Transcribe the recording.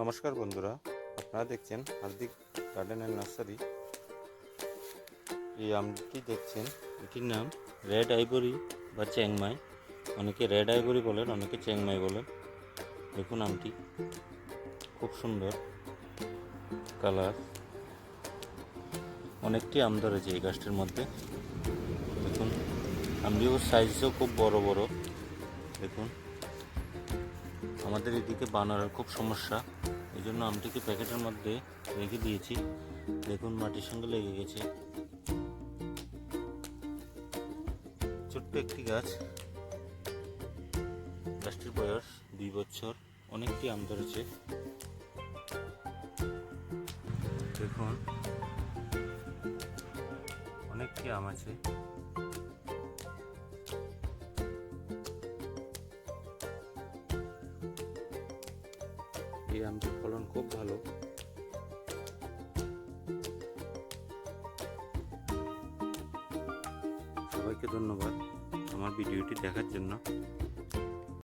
নমস্কার বন্ধুরা, আপনারা দেখছেন হার্দিক গার্ডেন অ্যান্ড নার্সারি এই আমটি দেখছেন, এটির নাম রেড আইভরি বা চ্যাংমাই অনেকে রেড আইভরি বলেন, অনেকে চ্যাংমাই বলেন। দেখুন আমটি, খুব সুন্দর কালার। অনেকটি আম ধরেছে এই গাছটির মধ্যে। দেখুন, আমটির সাইজও খুব বড় বড়। দেখুন। আমাদের এদিকে বানানোর খুব সমস্যা। এই জন্য আমটিকে প্যাকেটের মধ্যে রেখে দিয়েছি। দেখুন, মাটির সঙ্গে লেগে গেছে। ছোট্ট একটি গাছ। গাছটির বয়স দুই বছর। অনেকটি আম ধরেছে। দেখুন, অনেকটি আম আছে। এই আমটির ফলন খুব ভালো। সবাইকে ধন্যবাদ আমার ভিডিওটি দেখার জন্য।